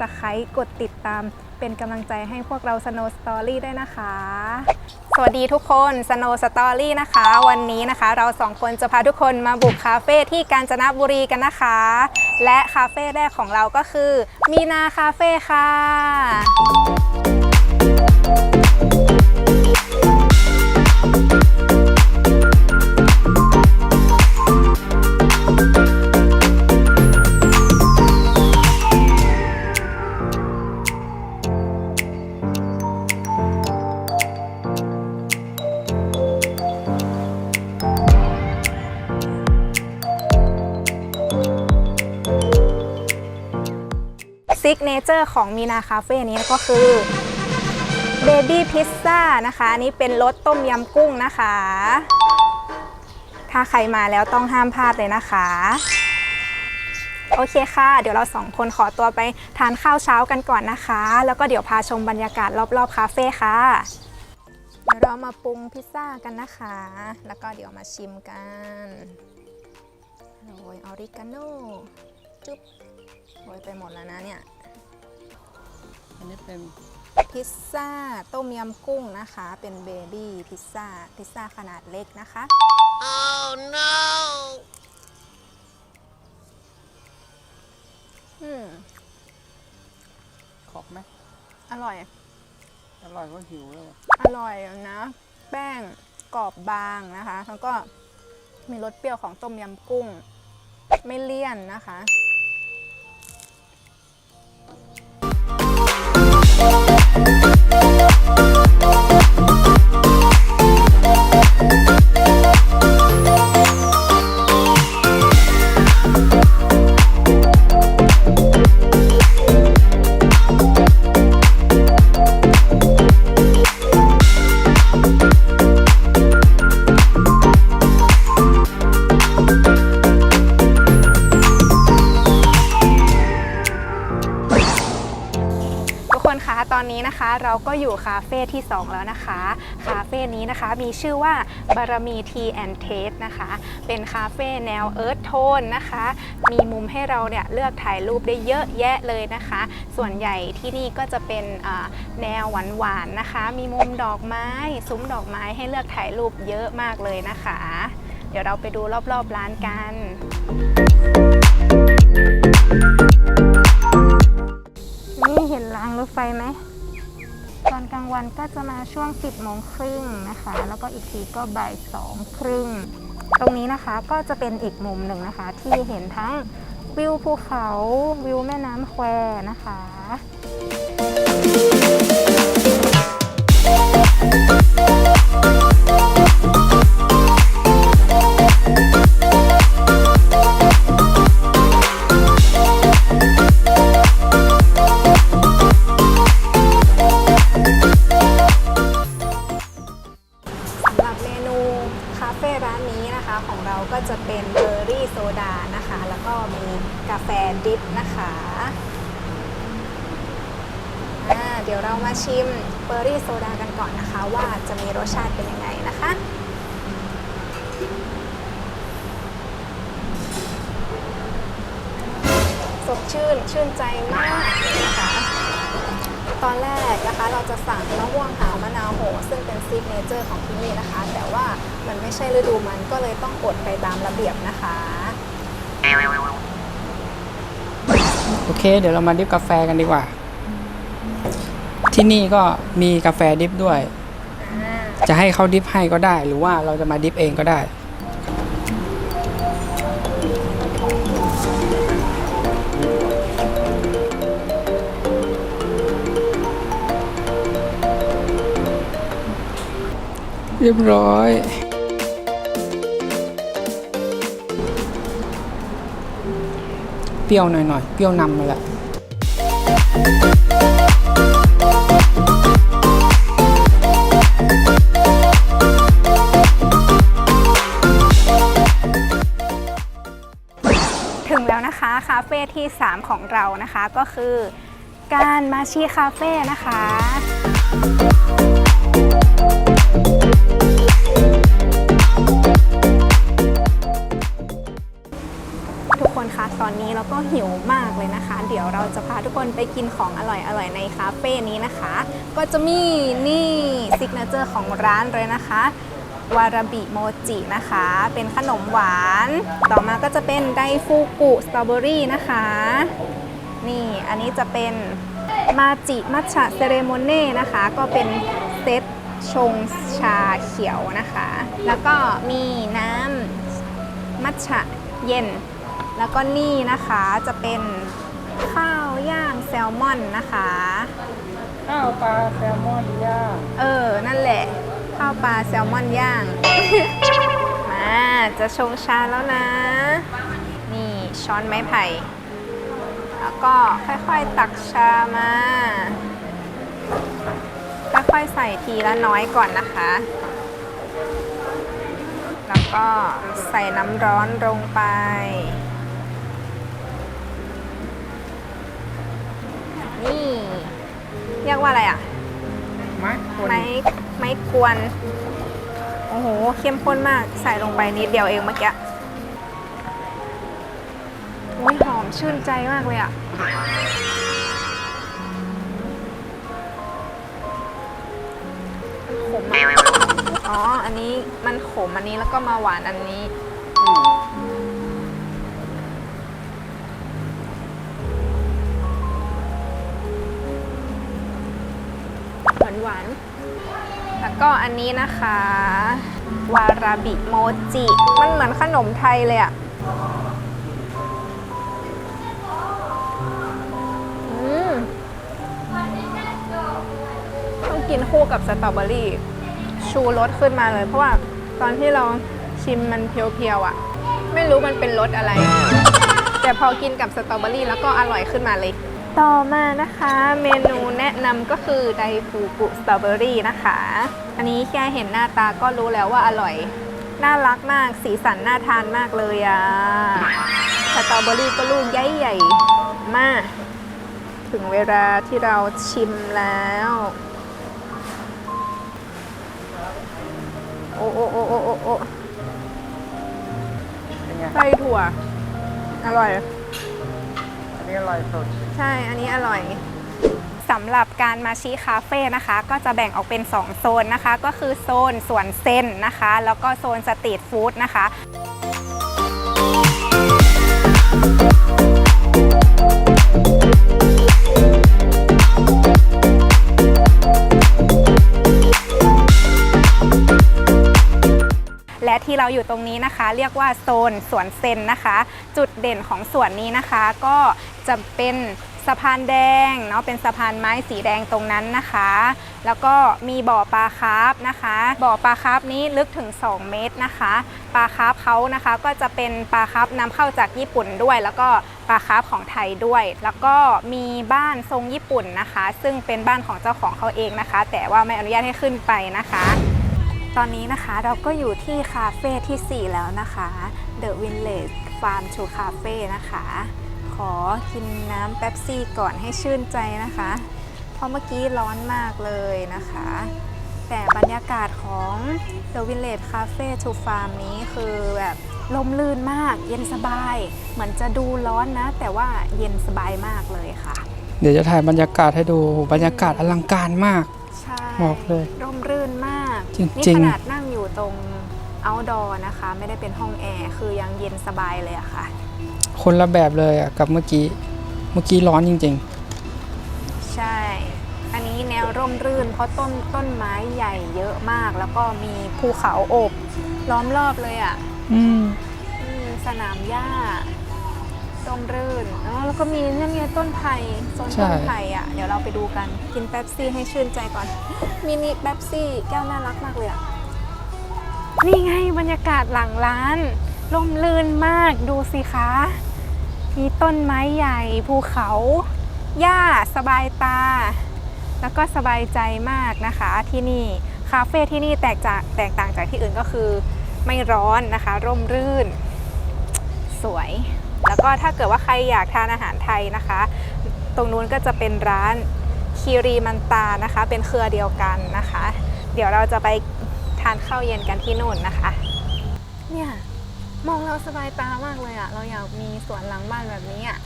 กดแชร์กด Subscribe กดติดตาม เป็นกำลังใจให้พวกเรา Snow Story ด้วยนะคะ สวัสดีทุกคน Snow Story นะคะ วันนี้นะคะ เราสองคนจะพาทุกคนมาบุกคาเฟ่ที่กาญจนบุรีกันนะคะ และคาเฟ่แรกของเราก็คือ มีนาคาเฟ่ค่ะ อร์ของมีนาคาเฟ่นี้ก็คือเบบี้พิซซ่านะคะอันนี้เป็นรสต้มยำกุ้งนะคะ ถ้าใครมาแล้วต้องห้ามพลาดเลยนะคะ โอเคค่ะ เดี๋ยวเราสองคนขอตัวไปทานข้าวเช้ากันก่อนนะคะ แล้วก็เดี๋ยวพาชมบรรยากาศรอบๆคาเฟ่ค่ะเดี๋ยวเรามาปรุงพิซซ่ากันนะคะ แล้วก็เดี๋ยวมาชิมกันโรยออริกาโน่จุ๊บโรยไปหมดแล้วนะเนี่ย นนี้เป็นพิซซ่าต้มยำกุ้งนะคะ เป็นเบบี้พิซซ่าพิซซ่าขนาดเล็กนะคะ oh no อืมขอบไหมอร่อย อร่อยก็หิวแล้วอะอร่อยนะ แป้งกรอบบางนะคะ แล้วก็มีรสเปรี้ยวของต้มยำกุ้ง ไม่เลี่ยนนะคะ คะ ตอนนี้นะคะเราก็อยู่คาเฟ่ที่ 2 แล้วนะคะ คาเฟ่นี้นะคะมีชื่อว่าบารมีทีแอนเทสนะคะ เป็นคาเฟ่แนวเอิร์ธโทนนะคะ มีมุมให้เราเนี่ยเลือกถ่ายรูปได้เยอะแยะเลยนะคะ ส่วนใหญ่ที่นี่ก็จะเป็นแนวหวานๆนะคะ มีมุมดอกไม้ซุ้มดอกไม้ให้เลือกถ่ายรูปเยอะมากเลยนะคะ เดี๋ยวเราไปดูรอบๆร้านกันนี่เห็นรางรถไฟไหม ตอนกลางวันก็จะมาช่วง 10โมงครึ่งนะคะ แล้วก็อีกทีก็บ่ายสองครึ่ง ตรงนี้นะคะก็จะเป็นอีกมุมหนึ่งนะคะ ที่เห็นทั้งวิวภูเขาวิวแม่น้ำแควนะคะ นะคะของเราก็จะเป็นเบอร์รี่โซดานะคะ แล้วก็มีกาแฟดริปนะคะเดี๋ยวเรามาชิมเบอร์รี่โซดากันก่อนนะคะ ว่าจะมีรสชาติเป็นยังไงนะคะสดชื่นชื่นใจมากนะคะตอนแรก นะคะ เราจะสั่งมะม่วงหาวมะนาวโหซึ่งเป็นซิกเนเจอร์ของที่นี่นะคะ แต่ว่ามันไม่ใช่ฤดูมันก็เลยต้องอดไปตามระเบียบนะคะ โอเค เดี๋ยวเรามาดิฟกาแฟกันดีกว่า ที่นี่ก็มีกาแฟดิฟด้วย จะให้เขาดิฟให้ก็ได้ หรือว่าเราจะมาดิฟเองก็ได้ เรียบร้อย เปรี้ยวหน่อยๆ เปรี้ยวนำมาแล้วถึงแล้วนะคะคาเฟ่ที่ 3 ของเรานะคะก็คือ การมาชีคาเฟ่นะคะ ทุกคนคะตอนนี้เราก็หิวมากเลยนะคะ เดี๋ยวเราจะได้กินของอร่อยอร่อยในคาเฟ่นี้นะคะ ก็จะมีนี่ซิกเนเจอร์ของร้านเลยนะคะวาราบิโมจินะคะ เป็นขนมหวาน ต่อมาก็จะเป็นไดฟูกุสตรอเบอรี่นะคะ นี่อันนี้จะเป็นมาจิมัทฉะเซเรโมเน่นะคะ ก็เป็นเซตชงชาเขียวนะคะ แล้วก็มีน้ำมัทฉะเย็น แล้วก็นี่นะคะจะเป็นข้าวย่างแซลมอนนะคะ ข้าวปลาแซลมอนย่างเออ นั่นแหละ ข้าวปลาแซลมอนย่าง มาจะชงชาแล้วนะ นี่ช้อนไม้ไผ่ แล้วก็ค่อยๆตักชามาค่อยๆใส่ทีละน้อยก่อนนะคะ แล้วก็ใส่น้ำร้อนลงไป นี่ เรียกว่าอะไรอะ ไม้คน ไม้ไม้กวน โอ้โห เข้มข้นมาก ใส่ลงไปนิดเดียวเองเมื่อกี้โอ้ยหอมชื่นใจมากเลยอะขมอะอ๋อ อันนี้มันขมอันนี้แล้วก็มาหวานอันนี้ห หวานๆ แล้วก็อันนี้นะคะ วาราบิโมจิ มันเหมือนขนมไทยเลยอะต้องกินคู่กับสตรอเบอรี่ ชูรสขึ้นมาเลย เพราะว่าตอนที่เราชิมมันเพียวๆอะ ไม่รู้มันเป็นรสอะไร แต่พอกินกับสตรอเบอรี่แล้วก็อร่อยขึ้นมาเลย ต่อมานะคะเมนูแนะนำก็คือไดฟูกุสตรอเบอรี่นะคะ อันนี้แค่เห็นหน้าตาก็รู้แล้วว่าอร่อย น่ารักมากสีสันน่าทานมากเลยอะสตรอเบอรี่ก็ลูกใหญ่ๆมาก ถึงเวลาที่เราชิมแล้ว โอ้โอ้โอ้โอ้โอ้โอ้เป็นไงไส้ถั่ว อร่อยอั นี้อร่อยสุด ใช่ อันนี้อร่อยสำหรับการมาชิคาเฟ่นะคะ ก็จะแบ่งออกเป็น 2 โซนนะคะ ก็คือโซนสวนเส้นนะคะ แล้วก็โซนสตรีทฟู้ดนะคะ และที่เราอยู่ตรงนี้นะคะ เรียกว่าโซนสวนเซนนะคะ จุดเด่นของสวนนี้นะคะ ก็จะเป็นสะพานแดงเนาะเป็นสะพานไม้สีแดงตรงนั้นนะคะ แล้วก็มีบ่อปลาคาร์ฟนะคะ บ่อปลาคาร์ฟนี้ลึกถึง 2 เมตรนะคะปลาคาร์ฟเขานะคะก็จะเป็นปลาคาร์ฟนำเข้าจากญี่ปุ่นด้วย แล้วก็ปลาคาร์ฟของไทยด้วย แล้วก็มีบ้านทรงญี่ปุ่นนะคะ ซึ่งเป็นบ้านของเจ้าของเขาเองนะคะ แต่ว่าไม่อนุญาตให้ขึ้นไปนะคะ ตอนนี้นะคะเราก็อยู่ที่คาเฟ่ที่ 4 แล้วนะคะ The Village Farm to Cafe นะคะ ขอกินน้ำเป๊ปซี่ก่อนให้ชื่นใจนะคะ เพราะเมื่อกี้ร้อนมากเลยนะคะ แต่บรรยากาศของ The Village Cafe to Farm นี้คือแบบลมลื่นมาก เย็นสบาย เหมือนจะดูร้อนนะ แต่ว่าเย็นสบายมากเลยค่ะ เดี๋ยวจะถ่ายบรรยากาศให้ดูบรรยากาศอลังการมาก ใช่บอกเลยร่มรื่นมาก จริงๆนี่ขนาดนั่งอยู่ตรง outdoor นะคะ ไม่ได้เป็นห้องแอร์คือยังเย็นสบายเลยอะค่ะ คนละแบบเลยอะกับเมื่อกี้เมื่อกี้ร้อนจริงใช่ อันนี้แนวร่มรื่น เพราะต้นต้นไม้ใหญ่เยอะมาก แล้วก็มีภูเขาโอบล้อมรอบเลยอะๆอืมอืมสนามหญ้า ร่มรื่นอ๋อแล้วก็มีนั่นไงต้นไผ่โซนใช่ต้นไผ่อะเดี๋ยวเราไปดูกัน กินแป๊บซี่ให้ชื่นใจก่อน มินิแป๊บซี่แก้วน่ารักมากเลยอะนี่ไงบรรยากาศหลังร้านร่มรื่นมากดูสิคะ มีต้นไม้ใหญ่ภูเขา หญ้าสบายตา แล้วก็สบายใจมากนะคะที่นี่ คาเฟ่ที่นี่แตกจากแตกต่างจากที่อื่นก็คือไม่ร้อนนะคะ ร่มรื่น สวย แล้วก็ถ้าเกิดว่าใครอยากทานอาหารไทยนะคะ ตรงนู้นก็จะเป็นร้านคีรีมันตานะคะ เป็นเครือเดียวกันนะคะ เดี๋ยวเราจะไปทานข้าวเย็นกันที่นู่นนะคะ เนี่ยมองเราสบายตามากเลยอะเราอยากมีสวนหลังบ้านแบบนี้อะ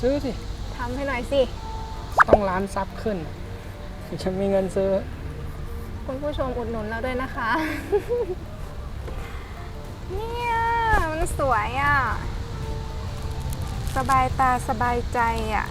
ซื้อสิทำให้หน่อยสิทต้องล้านซับขึ้นถึงจะมีเงินซื้อ คุณผู้ชมอุดหนุนเราด้วยนะคะ เนี่ย มันสวยอะ สบายตาสบายใจอะ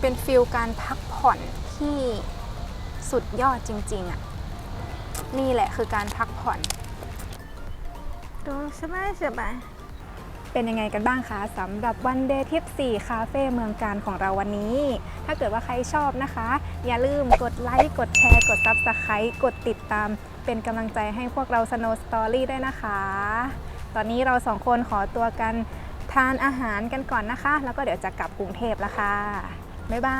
เป็นฟิลการพักผ่อนที่สุดยอดจริง ๆอะ นี่แหละคือการพักผ่อน ดูสบายสบายเป็นยังไงกันบ้างคะสำหรับวันเดย์ทิป4คาเฟ่เมืองการของเราวันนี้ ถ้าเกิดว่าใครชอบนะคะ อย่าลืมกดไลค์ กดแชร์ กด Subscribe กดติดตาม เป็นกำลังใจให้พวกเรา Snow Story ด้วยนะคะ ตอนนี้เราสองคนขอตัวกัน ทานอาหารกันก่อนนะคะ แล้วก็เดี๋ยวจะกลับกรุงเทพแล้วค่ะ บ๊ายบา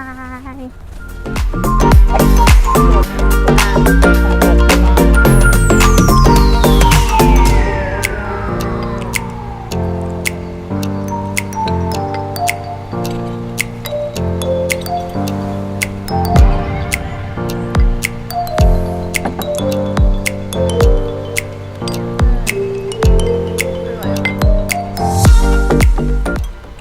ย